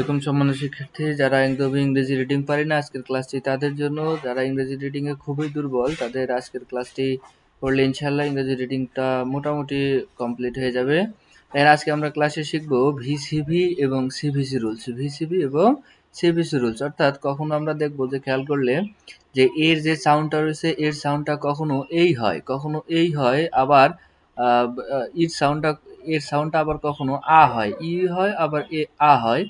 এরকম সম্মানিত শিক্ষার্থী যারা একদম ইংরেজি রিডিং পারে না, আজকের ক্লাসটি তাদের জন্য, যারা ইংরেজি রিডিং এ খুবই দুর্বল, তাদের আজকের ক্লাসটি পড়লে ইনশাল্লাহ ইংরেজি রিডিংটা মোটামুটি কমপ্লিট হয়ে যাবে। এর আজকে আমরা ক্লাসে শিখব ভিসিভি এবং C V C rules V C V এবং সিভিসি রুলস অর্থাৎ কখনো আমরা দেখব যে খেয়াল করলে যে এর যে সাউন্ডটা রয়েছে, এর সাউন্ডটা কখনো এই হয়, কখনো এই হয়, আবার ইর সাউন্ডটা এর সাউন্ডটা আবার কখনো আ হয়, ই হয়, আবার এ, আ হয়।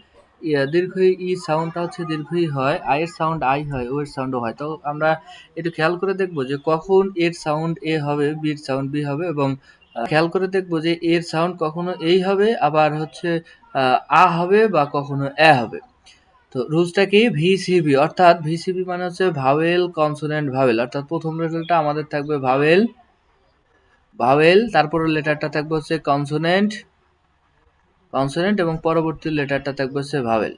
দীর্ঘ ই সাউন্ডটা হচ্ছে দীর্ঘই হয় আয়ের সাউন্ড আই হয়, ও এর সাউন্ডও হয়। তো আমরা একটু খেয়াল করে দেখব যে কখন এর সাউন্ড এ হবে বির সাউন্ড বি হবে এবং খেয়াল করে দেখব যে এর সাউন্ড কখনো এই হবে, আবার হচ্ছে, আ হবে বা কখনো এ হবে। তো রুলসটা কি? ভিসিবি অর্থাৎ ভিসিবি মানে হচ্ছে ভাওয়েল কনসোনেন্ট ভাওয়েল অর্থাৎ প্রথম লেটারটা আমাদের থাকবে ভাওয়েল ভাওয়েল তারপরের লেটারটা থাকবে হচ্ছে কনসোনেন্ট কনসোনেন্ট এবং পরবর্তী লেটারটা থাকবে হচ্ছে ভাওয়েল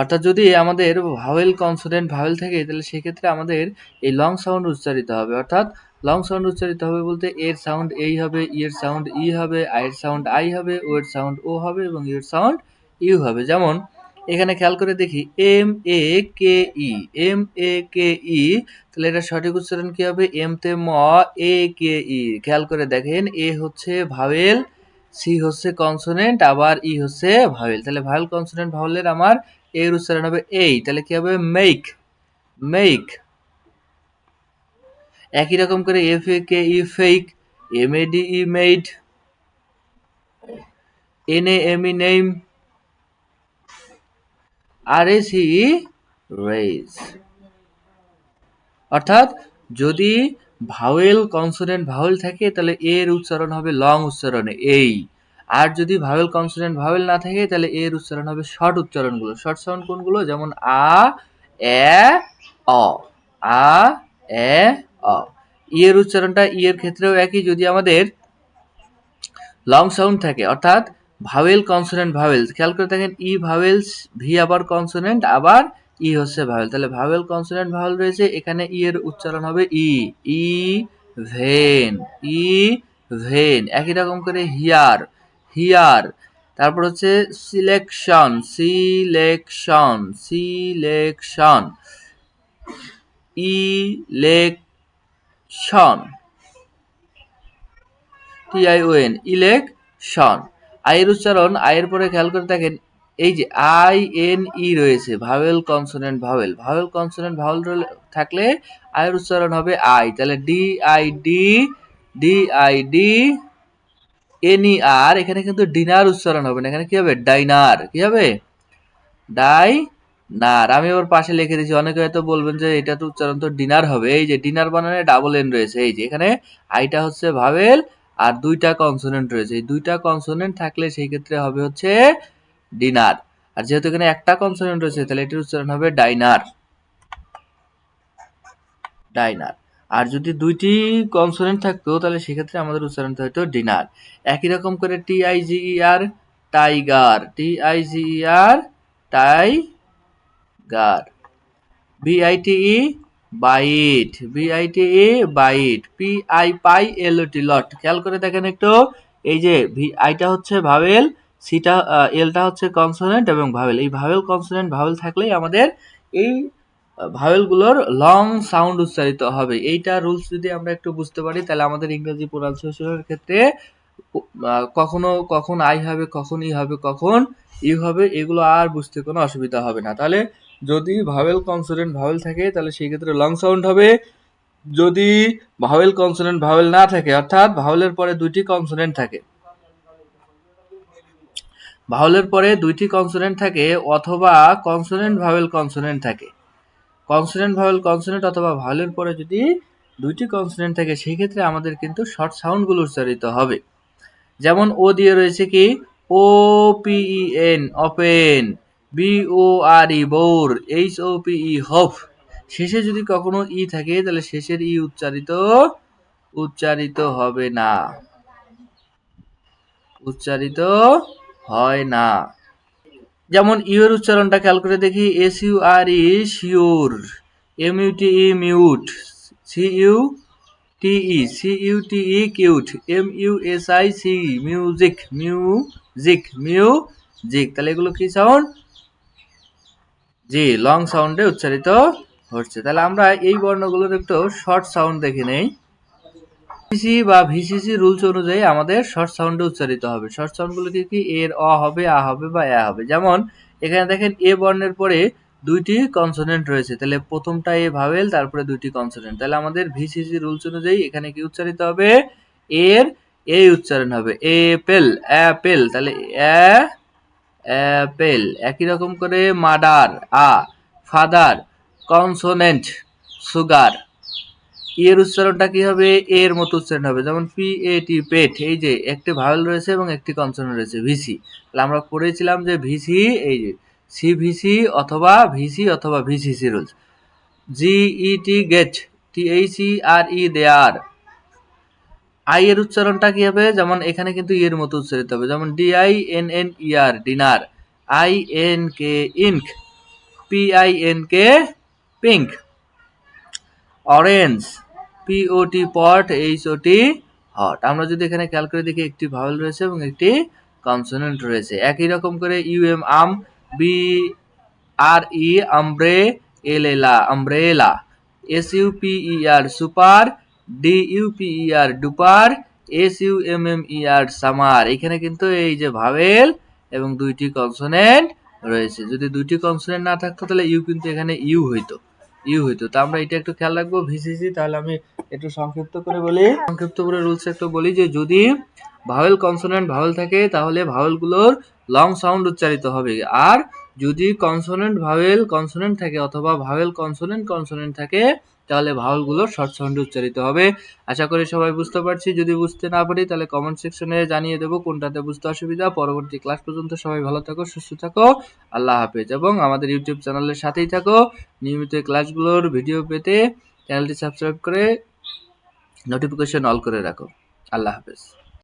অর্থাৎ যদি আমাদের ভাওয়েল কনসোনেন্ট ভাওয়েল থাকে, তাহলে সেক্ষেত্রে আমাদের এই লং সাউন্ড উচ্চারিত হবে। অর্থাৎ লং সাউন্ড উচ্চারিত হবে বলতে এর সাউন্ড এই হবে ই এর সাউন্ড ই হবে, আয়ের সাউন্ড আই হবে ও এর সাউন্ড ও হবে এবং ইয়ের সাউন্ড ইউ হবে। যেমন এখানে খেয়াল করে দেখি, M A K E, M A K ই, তাহলে এটা সঠিক উচ্চারণ কি হবে? এম তে ম, এ কে ই। খেয়াল করে দেখেন, এ হচ্ছে ভাওয়েল, সি হচ্ছে কনসোনেন্ট, আবার ই হচ্ছে ভাওয়েল। তাহলে ভাওয়েল, কনসোনেন্ট, ভাওয়েলের আমার এর উচ্চারণ হবে এই। তাহলে কি হবে? মেক মেক একই রকম করে F A K E fake M A D E made N A M E name R S E raise অর্থাৎ যদি ভাওয়েল কনসোনেন্ট ভাওয়েল থাকে, তাহলে এর উচ্চারণ হবে লং উচ্চারণে, এই। আর যদি ভাওয়েল কনসোনেন্ট ভাওয়েল না থাকে, তাহলে এর উচ্চারণ হবে শর্ট উচ্চারণগুলো। শর্ট সাউন্ড কোনগুলো? যেমন আ, এ, অ। আ, এ, অ। ই এর উচ্চারণটা ই এর ক্ষেত্রেও একই, যদি আমাদের লং সাউন্ড থাকে। অর্থাৎ ভাওয়েল কনসোনেন্ট ভাওয়েল। খেয়াল করে দেখেন ই ভাওয়েলস, ভি আবার কনসোনেন্ট আবার ই হচ্ছে ভাওয়েল। তাহলে ভাওয়েল কনসোনেন্ট ভাওয়েল রয়েছে, এখানে ই এর উচ্চারণ হবে ই। ই ভেন ই ভেন। একই রকম করে হিয়ার হিয়ার। তারপর হচ্ছে selection selection selection. Election, T I O N, election. আয়ের উচ্চারণ আয়ের পরে খেয়াল করে দেখেন, এই যে আই, এন, ই রয়েছে, vowel, consonant, vowel. Vowel, consonant, vowel থাকলে আয়ের উচ্চারণ হবে আই। তাহলে D I D D I D N E R এখানে কিন্তু ডিনার উচ্চারণ হবে না। এখানে কি হবে? ডাইনার। কি হবে? ডাই নার আমি ওর পাশে লিখে দিয়েছি, অনেকে হয়তো বলবেন যে এটা তো উচ্চারণ তো ডিনার হবে। এই যে ডিনার বানানে ডাবল এন রয়েছে, এই যে এখানে আইটা হচ্ছে ভাওয়েল আর দুইটা কনসোনেন্ট রয়েছে। এই দুইটা কনসোনেন্ট থাকলে সেই ক্ষেত্রে হবে হচ্ছে ডিনার আর যেহেতু এখানে একটা কনসোনেন্ট রয়েছে, তাহলে এটির উচ্চারণ হবে ডাইনার ডাইনার আর যদি দুইটি কনসোনেন্ট থাকতো, তাহলে সেক্ষেত্রে আমাদের উচ্চারণটা হতো ডিনার একই রকম করে T I G R tiger T I G R tiger B I T E bite B I T E bite P I pie L T lot খেয়াল করে দেখেন একটু, এই যে ভি আইটা হচ্ছে ভাবেল সিটা এলটা হচ্ছে কনসোনেন্ট এবং ভাবেল এই ভাবেল কনসোনেন্ট ভাবেল থাকলেই আমাদের এই ভাওয়েলগুলোর লং সাউন্ড উচ্চারিত হবে। এইটা রুলস যদি আমরা একটু বুঝতে পারি, তাহলে আমাদের ইংরেজি প্রোনাউন্সিয়েশনের ক্ষেত্রে কখনো, কখন আই হবে, কখন ই হবে, কখন ইউ হবে, এগুলো আর বুঝতে কোনো অসুবিধা হবে না। তাহলে যদি ভাওয়েল কনসোনেন্ট ভাওয়েল থাকে, তাহলে সেই ক্ষেত্রে লং সাউন্ড হবে। যদি ভাওয়েল কনসোনেন্ট ভাওয়েল না থাকে, অর্থাৎ ভাওয়েলের পরে দুইটি কনসোনেন্ট থাকে। ভাওয়েলের পরে দুইটি কনসোনেন্ট থাকে অথবা কনসোনেন্ট ভাওয়েল কনসোনেন্ট থাকে। কনসোনেন্ট ভাওয়েল কনসোনেন্ট অথবা ভাওয়েলের পরে যদি দুইটি কনসোনেন্ট থাকে, সেই ক্ষেত্রে আমাদের কিন্তু শর্ট সাউন্ডগুলো উচ্চারিত হবে। যেমন ও দিয়ে রয়েছে কি? O P E N open B O R E bore H O P E hop শেষে যদি কখনো ই থাকে, তাহলে শেষের ই উচ্চারিত উচ্চারিত হবে না। উচ্চারিত হয় না। যেমন ইউ এর উচ্চারণটা খেয়াল করে দেখি S U R E sure M U T E mute C U T E C U T E cute M U S I C music music music তাহলে এগুলো কি সাউন্ড জি লং সাউন্ডে উচ্চারিত হচ্ছে। তাহলে আমরা এই বর্ণগুলোর একটু শর্ট সাউন্ড দেখে নেই। ভিসি বা ভিসিসি রুলস অনুযায়ী আমাদের শর্ট সাউন্ডে উচ্চারিত হবে। শর্ট সাউন্ডগুলো কি কি? এর, অ হবে, আ হবে বা এ হবে। যেমন, এখানে দেখেন এ বর্ণের পরে দুইটি কনসোনেন্ট রয়েছে। তাহলে প্রথমটা এ ভাবেল তারপরে দুইটি কনসোনেন্ট তাহলে আমাদের ভিসিসি রুলস অনুযায়ী এখানে কি উচ্চারিত হবে? এর এই উচ্চারণ হবে। A apple, apple. তাহলে অ্যা অ্যাপেল, একই রকম করে মাদার আ, ফাদার, কনসোনেন্ট, সুগার। ইয়ের উচ্চারণটা কী হবে? এর মতো উচ্চারণ হবে। যেমন পি, এ, টি, পেট, এই যে একটি ভাওয়েল রয়েছে এবং একটি কনসোনেন্ট রয়েছে ভিসি তাহলে আমরা পড়েছিলাম যে ভিসি এই যে সি ভিসি অথবা ভিসি অথবা VCC rules. G, E, T, get, T, H, E, R, E there I এর উচ্চারণটা কি হবে? যেমন এখানে কিন্তু এর মতো উচ্চারিত হবে। যেমন D I N N E R dinner I N K ink P I N K pink orange P O T pot H O T hot আমরা যদি এখানে খেয়াল করে দেখি, একটি ভাওয়েল রয়েছে এবং একটি কনসোনেন্ট রয়েছে। একই রকম করে U M um B R E umbre L ella umbrella S U P E R super D duper S U M M E R summer. এখানে কিন্তু এই যে ভাবেল এবং দুইটি কনসোনেন্ট রয়েছে। যদি দুইটি কনসোনেন্ট না থাকতো, তাহলে ইউ কিন্তু এখানে ইউ হইতো। ইউ হইতো। তা আমরা এটা একটু খেয়াল রাখব ভিসিসি তাহলে আমি একটু সংক্ষিপ্ত করে বলি। সংক্ষিপ্ত করে রুলস একটু বলি যে, যদি ভাওয়েল কনসোনেন্ট ভাওয়েল থাকে, তাহলে ভাওয়েলগুলোর লং সাউন্ড উচ্চারিত হবে। আর যদি কনসোনেন্ট ভাওয়েল কনসোনেন্ট থাকে, অথবা ভাওয়েল কনসোনেন্ট কনসোনেন্ট থাকে তাহলে ভাওয়েলগুলো শর্ট সাউন্ডে উচ্চারিত হবে। আশা করি সবাই বুঝতে পারছি। যদি বুঝতে না পারি, তাহলে কমেন্ট সেকশনে জানিয়ে দেবো কোনটাতে বুঝতে অসুবিধা। পরবর্তী ক্লাস পর্যন্ত সবাই ভালো থাকো, সুস্থ থাকো। আল্লাহ হাফেজ। এবং আমাদের ইউটিউব চ্যানেলের সাথেই থাকো। নিয়মিত ক্লাসগুলোর ভিডিও পেতে চ্যানেলটি সাবস্ক্রাইব করে নোটিফিকেশন অল করে রাখো। আল্লাহ হাফেজ।